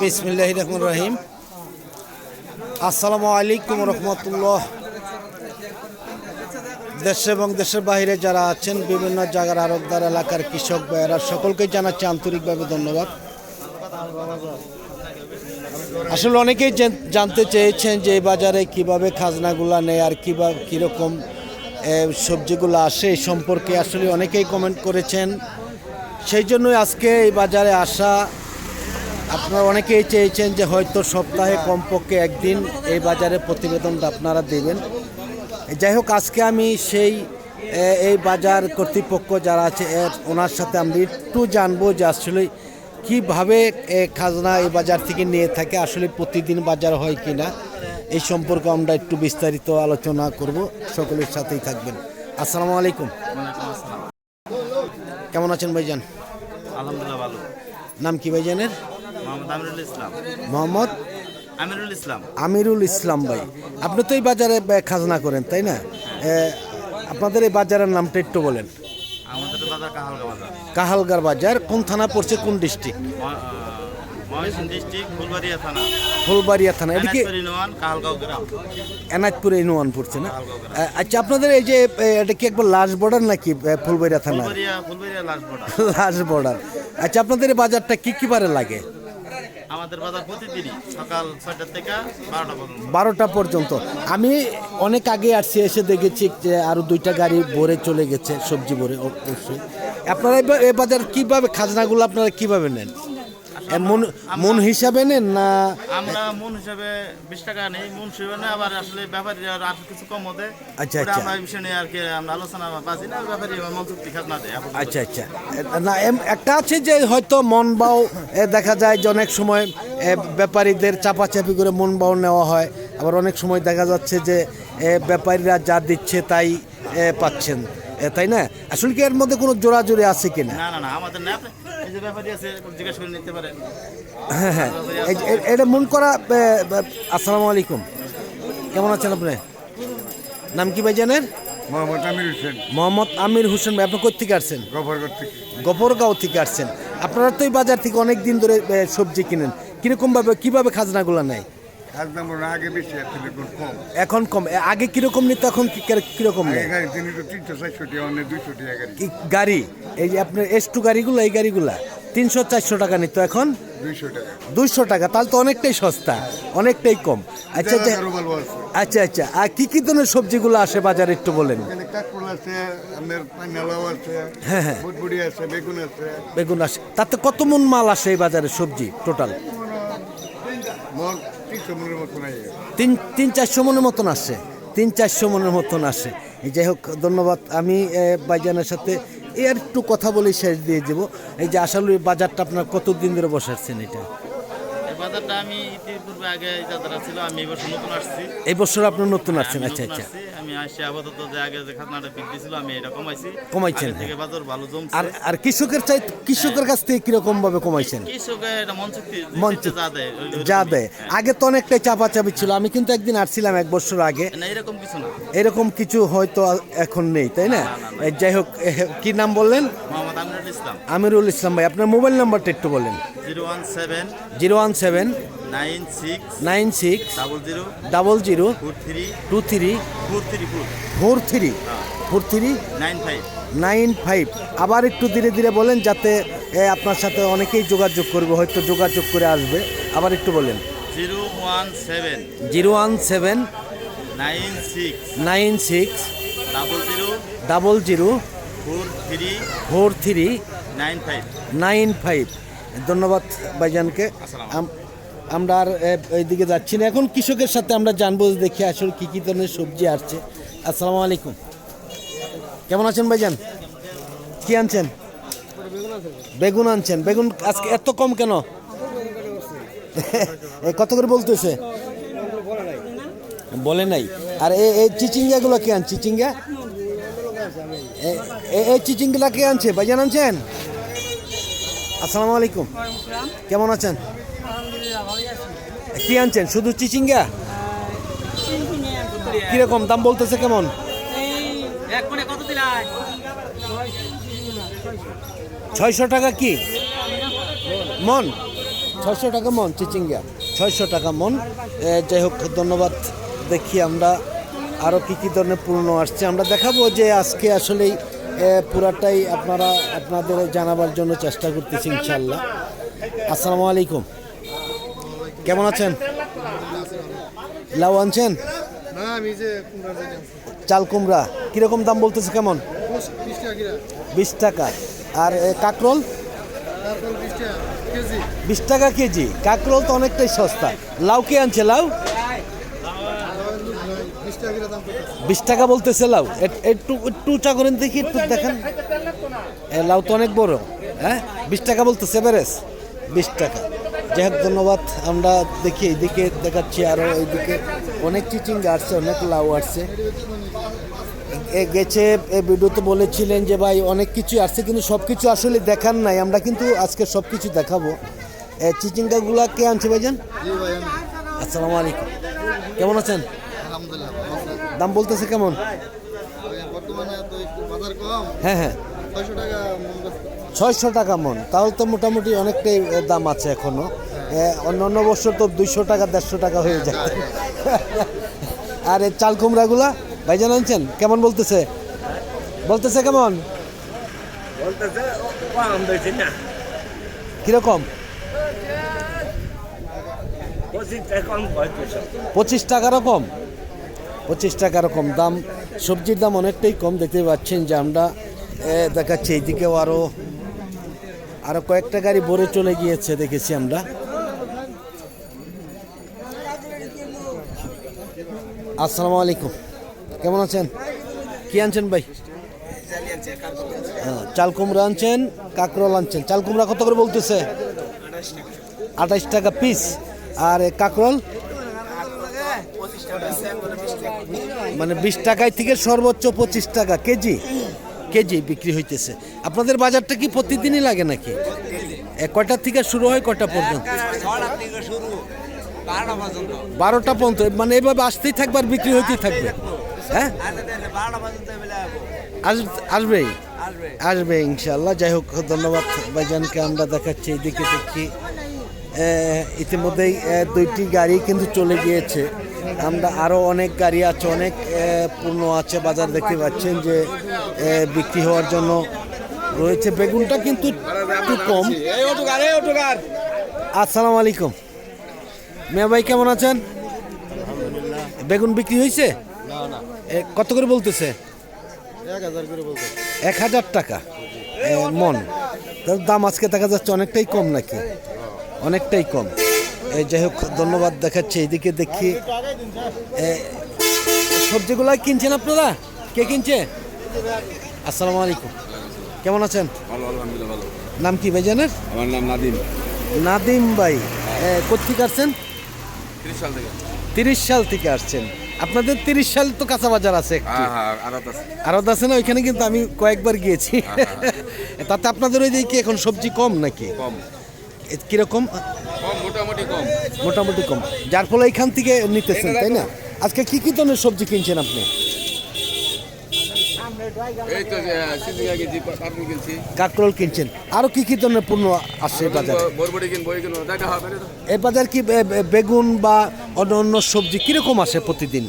বিসমিল্লাহ রহমান রহিম। আসসালামু আলাইকুম রহমতুল্লাহ। দেশে এবং দেশের বাইরে যারা আছেন, বিভিন্ন জায়গার আরবদার এলাকার কৃষক ভাইয়েরা, সকলকে জানাচ্ছি আন্তরিকভাবে ধন্যবাদ। আসলে অনেকেই জানতে চেয়েছেন যে এই বাজারে কীভাবে খাজনাগুলা নেয় আর কীভাবে কীরকম সবজিগুলো আসে এই সম্পর্কে আসলে অনেকেই কমেন্ট করেছেন। সেই জন্যই আজকে এই বাজারে আসা আপনারা অনেকেই চেয়েছেন যে হয়তো সপ্তাহে কমপক্ষে একদিন এই বাজারে প্রতিবেদনটা আপনারা দেবেন। যাই হোক আজকে আমি সেই এই বাজার কর্তৃপক্ষ যারা আছে ওনার সাথে আমি একটু জানব যে আসলে কীভাবে খাজনা এই বাজার থেকে নিয়ে থাকে আসলে প্রতিদিন বাজার হয় কি না এই সম্পর্কে আমরা একটু বিস্তারিত আলোচনা করব। সকলের সাথেই থাকবেন। আসসালামু আলাইকুম। কেমন আছেন ভাইজান? আলহামদুলিল্লাহ ভালো। নাম কি ভাইজানের? মোহাম্মদ আমিরুল ইসলাম। মোহাম্মদ? আমিরুল ইসলাম। আমিরুল ইসলাম ভাই। আপনি তো এই বাজারে খাজনা করেন তাই না? আপনাদের এই বাজারের নামটা একটু বলেন। আমাদের বাজার কাহালগা বাজার। কাহালগার বাজার কোন থানা পড়ছে কোন ডিস্ট্রিক্ট? ফুলবাড়িয়া থানা। এদিকে এনাজপুর ইউনিয়ন পড়ছে না? আচ্ছা আপনাদের এই যে এটা কি একবার লাস্ট বর্ডার নাকি ফুলবাড়িয়া থানা লাস্ট বর্ডার। আচ্ছা আপনাদের এই বাজারটা কি কি বারে লাগে? বারোটা পর্যন্ত। আমি অনেক আগে আসছি, এসে দেখেছি যে আরও দুইটা গাড়ি ভরে চলে গেছে, সবজি ভরে, অবশ্যই। আপনারা এ বাজার কীভাবে, খাজনাগুলো আপনারা কীভাবে নেন? মন মন হিসাবে নেন না? আমরা মন হিসাবে বিশ টাকা নেই মন হিসাবে নেই আবার আসলে ব্যাপারী আর কিছু কম হতে। আচ্ছা, আচ্ছা। আমরা বিষয় নিয়ে আর কি আমরা আলোচনা পাচ্ছি না ব্যাপারী মন চুক্তি খাজনা দেয় আচ্ছা আচ্ছা। না একটা আছে যে হয়তো মন বাও দেখা যায় যে অনেক সময় ব্যাপারীদের চাপাচাপি করে মন বাও নেওয়া হয়। আবার অনেক সময় দেখা যাচ্ছে যে ব্যাপারীরা যা দিচ্ছে তাই পাচ্ছেন। তাই না? আসলে কি এর মধ্যে কোনো জোরাজোরি আছে কিনা? না না না আমাদের না যে ব্যাপারী আছে জিজ্ঞাসা করে নিতে পারেন। হ্যাঁ হ্যাঁ। এটা মন করা আসসালামু আলাইকুম। কেমন আছেন আপনি? নাম কি ভাই জানেন মোহাম্মদ আমির হোসেন। মোহাম্মদ আমির হোসেন ভাই আপনি কোথেকে আসছেন? গফরগর থেকে। গফরগাঁও থেকে আসছেন। আপনারা তো এই বাজার থেকে অনেক দিন ধরে সবজি কিনেন। কীরকম ভাবে কীভাবে খাজনাগুলো নেয়? আগে বেশি এখন কম। এখন কম। আগে কীরকম নিত এখন কীরকম গাড়ি এই যে আপনার এস টু গাড়িগুলো এই গাড়িগুলা তিনশো চারশো টাকা নিত এখন? দুইশো টাকা। তাহলে তো অনেকটাই সস্তা অনেকটাই কম। আচ্ছা আচ্ছা আচ্ছা আচ্ছা আর কি কি ধরনের সবজিগুলো আসে বাজারে একটু বলেন। হ্যাঁ, হ্যাঁ। বেগুন আছে। বেগুন আসে। তাতে কত মন মাল আসে এই বাজারে সবজি টোটাল? তিন তিন চারশো মনের মতন আসছে তিন চারশো মনের মতন আসে যাই হোক, ধন্যবাদ। আমি বাইজানের সাথে একটু কথা বলে শেষ দিয়ে দেবো। এই যে আসলে বাজারটা আপনার কতদিন ধরে বসাচ্ছেন এটা? বাজারটা আমি ইতিপূর্বে আগে এই ছিল আমি এই বছর নতুন আসছি। এই বছর নতুন আসছেন আচ্ছা আচ্ছা। আমি আপাতত যে আগে যে খাজনাটা বৃদ্ধি ছিল আমি এটা কমাইছি। কমাইছেন, থেকে বাজার ভালো জমছে। আর আর কৃষকের চাই কৃষকের কাছ থেকে কীরকম ভাবে কমাইছেন? কৃষকে এটা মন চুক্তি মন যা দেয় যা দেয়। আগে তো অনেকটাই চাপাচাপি ছিল আমি কিন্তু একদিন আসছিলাম এক বছর আগে। না এরকম কিছু না। এরকম কিছু হয়তো এখন নেই তাই না? যাই হোক কি নাম বললেন? মোহাম্মদ আমিরুল ইসলাম। আমিরুল ইসলাম ভাই আপনার মোবাইল নাম্বারটা একটু বলেন। Zero one seven zero one seven nine six nine six double zero double zero four three two three four three four. Four three four three nine five. Nine five. আবার একটু ধীরে ধীরে বলেন যাতে আপনার সাথে অনেকেই যোগাযোগ করবে হয়তো যোগাযোগ করে আসবে। আবার একটু বলেন। Zero one seven zero one seven nine six nine six double zero double zero four three nine five. ধন্যবাদ ভাইজানকে। আমরা আর এইদিকে যাচ্ছি না। এখন কৃষকের সাথে আমরা জানব দেখি আসলে কী কী ধরনের সবজি আসছে। আসসালামু আলাইকুম। কেমন আছেন ভাইজান? কি আনছেন? বেগুন আনছেন। বেগুন আজকে এত কম কেন? কত করে বলতেছে? বলে নাই। আর এই চিচিঙ্গাগুলো কে আন চিচিঙ্গা? এই চিচিঙ্গাগুলো কে আনছে? ভাইজান আনছেন? আসসালামু আলাইকুম কেমন আছেন? কি আনছেন? শুধু চিচিঙ্গা কীরকম? দাম বলতেছে কেমন? ছয়শো টাকা কি? মন? ছয়শো টাকা মন চিচিঙ্গা ছয়শো টাকা মন। যাই হোক ধন্যবাদ। দেখি আমরা আরও কী কী ধরনের পূর্ণ আসছে। আমরা দেখাবো যে আজকে আসলেই পুরাটাই আপনারা আপনাদের জানাবার জন্য চেষ্টা করতেছি ইনশাল্লাহ আসসালামু আলাইকুম। কেমন আছেন? লাউ আনছেন? চাল কুমড়া। কীরকম দাম বলতেছে কেমন? বিশ টাকা আর কাকরোল? বিশ টাকা কেজি। কাকরোল তো অনেকটাই সস্তা। লাউ কে আনছে লাউ? বিশ টাকা বলতেছে লাউ। একটু একটু উঁচা করেন দেখি একটু দেখেন। লাউ তো অনেক বড় হ্যাঁ? বিশ টাকা বলতেছে এভারেজ। বিশ টাকা। যাই হোক ধন্যবাদ। আমরা দেখি এইদিকে দেখাচ্ছি আরও এইদিকে অনেক চিচিঙ্গা আসছে অনেক লাউ আসছে। গেছে এ ভিডিওতে বলেছিলেন যে ভাই অনেক কিছু আসছে কিন্তু সব কিছু আসলে দেখার নাই। আমরা কিন্তু আজকে সব কিছু দেখাবো। এ চিচিঙ্গাগুলা কে আনছে ভাইজান? আসসালামু আলাইকুম। কেমন আছেন। দাম বলতেছে কেমন? ওই বর্তমানে তো একটু বাজার কম। হ্যাঁ হ্যাঁ। ছয়শো টাকা মন মন। তাহলে তো মোটামুটি অনেকটাই দাম আছে এখনও। এ, অন্য অন্য বছর তো দুইশো টাকা দেড়শো টাকা হয়ে যায়। আর এই চাল কুমড়াগুলা? ভাই আনছেন? কেমন বলতেছে? বলতেছে কেমন? কীরকম? পঁচিশ টাকা কম পঁয়ত্রিশ পঁচিশ টাকারও কম? পঁচিশ টাকারও কম দাম। সবজির দাম অনেকটাই কম দেখতে পাচ্ছেন যে আমরা দেখাচ্ছি এইদিকেও আরও আরও কয়েকটা গাড়ি ভরে চলে গিয়েছে দেখেছি আমরা। আসসালামু আলাইকুম। কেমন আছেন? কি আনছেন ভাই? হ্যাঁ, চাল কুমড়া আনছেন কাকরোল আনছেন। চাল কুমড়া কত করে বলতেছে? আঠাশ টাকা। পিস আর কাকরোল? মানে বিশ টাকায় থেকে সর্বোচ্চ পঁচিশ টাকা কেজি? কেজি বিক্রি হইতেছে। আপনাদের বাজারটা কি প্রতিদিনই লাগে নাকি? এ, কয়টার থেকে শুরু হয় কয়টা পর্যন্ত? বারোটা পর্যন্ত। মানে এভাবে আসতেই থাকবে আর বিক্রি হইতেই থাকবে। হ্যাঁ? আস- আসবেই আসবে ইনশাল্লাহ যাই হোক ধন্যবাদ ভাইজানকে। আমরা দেখাচ্ছি এদিকে দেখি। ইতিমধ্যেই দুইটি গাড়ি কিন্তু চলে গিয়েছে। আমরা আরও অনেক গাড়ি আছে অনেক পণ্য আছে বাজার দেখতে পাচ্ছেন যে বিক্রি হওয়ার জন্য রয়েছে। বেগুনটা কিন্তু একটু কম। আসসালামু আলাইকুম। মেয়া ভাই কেমন আছেন? বেগুন বিক্রি হয়েছে? কত করে বলতেছে? এক হাজার টাকা। মন। দাম আজকে দেখা যাচ্ছে অনেকটাই কম নাকি? অনেকটাই কম। যাই হোক ধন্যবাদ দেখাচ্ছে এদিকে দেখি। সবজিগুলো কিনছেন আপনারা? কে কিনছে? আসসালামু আলাইকুম। কেমন আছেন? নাম কি ভাই জানেন আমার নাম নাদিম। নাদিম ভাই কোথেকে আসছেন? তিরিশ সাল থেকে। আসছেন। আপনাদের তিরিশ সাল তো কাঁচা বাজার আছে হ্যাঁ হ্যাঁ আরত আছে। না? ওইখানে কিন্তু আমি কয়েকবার গিয়েছি। তাতে আপনাদের ওই দিকে এখন সবজি কম নাকি? কম। কীরকম? কম মোটামুটি কম। মোটামুটি কম। যার ফলে এখান থেকে নিতেছেন তাই না? আজকে কি কি ধরনের সবজি কিনছেন আপনি? এই তো কাকরোল কিনছেন। আরও কি কি ধরনের পণ্য আসছে এই বাজারে? এই কি বেগুন বা অন্য অন্য সবজি কীরকম আসে প্রতিদিন?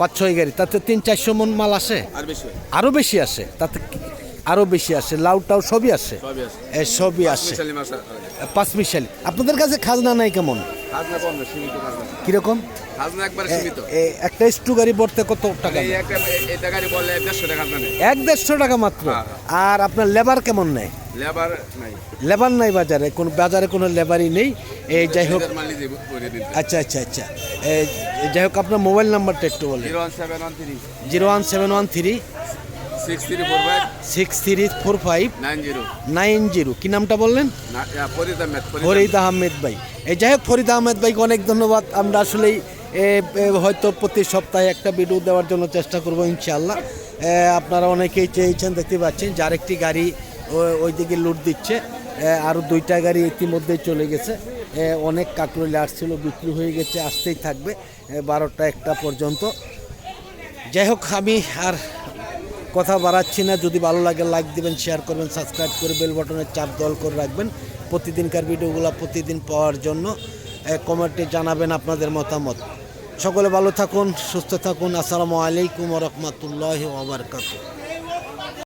পাঁচ ছয় গাড়ি তাতে তিন চারশো মন মাল আসে? বেশি আরও বেশি আসে তাতে কি- আরও বেশি আসে লাউটাও সবই আসে। সবই আসে। এ, সবই আসে। মিশালি পাঁচ মিশালি। আপনাদের কাছে খাজনা নাই কেমন? কীরকম? একটা স্টু গাড়ি ভরতে কত টাকা এক দেড়শো টাকা মাত্র। হ্যাঁ। আর আপনার লেবার কেমন নেয়? লেবার নাই। লেবার নাই বাজারে? কোনো বাজারে কোনো লেবারই নেই? এই যাই হোক। আচ্ছা আচ্ছা আচ্ছা। যাই হোক আপনার মোবাইল নাম্বারটা একটু বলেন। Zero one seven one three. Six three four five six three four five nine zero nine zero কী নামটা বললেন? ফরিদ আহমেদ ফরিদ ফরিদ আহমেদ। ভাই। এই যাই হোক ফরিদ আহমেদ ভাইকে অনেক ধন্যবাদ। আমরা আসলেই হয়তো প্রতি সপ্তাহে একটা ভিডিও দেওয়ার জন্য চেষ্টা করব ইনশাল্লাহ আপনারা অনেকেই চেয়েছেন দেখতে পাচ্ছেন যার একটি গাড়ি ও- ওইদিকে লুট দিচ্ছে। আরও দুইটা গাড়ি ইতিমধ্যেই চলে গেছে। অনেক কাকরলি আসছিল বিক্রি হয়ে গেছে আসতেই থাকবে। বারোটা একটা পর্যন্ত। যাই হোক আমি আর কথা বাড়াচ্ছি না। যদি ভালো লাগে লাইক দিবেন শেয়ার করবেন সাবস্ক্রাইব করে বেল বটনে চাপ দল করে রাখবেন। প্রতিদিনকার ভিডিওগুলো প্রতিদিন পাওয়ার জন্য কমেন্টে জানাবেন আপনাদের মতামত। সকলে ভালো থাকুন, সুস্থ থাকুন। আসসালামু আলাইকুম রহমতুল্লাহ ওবরকাত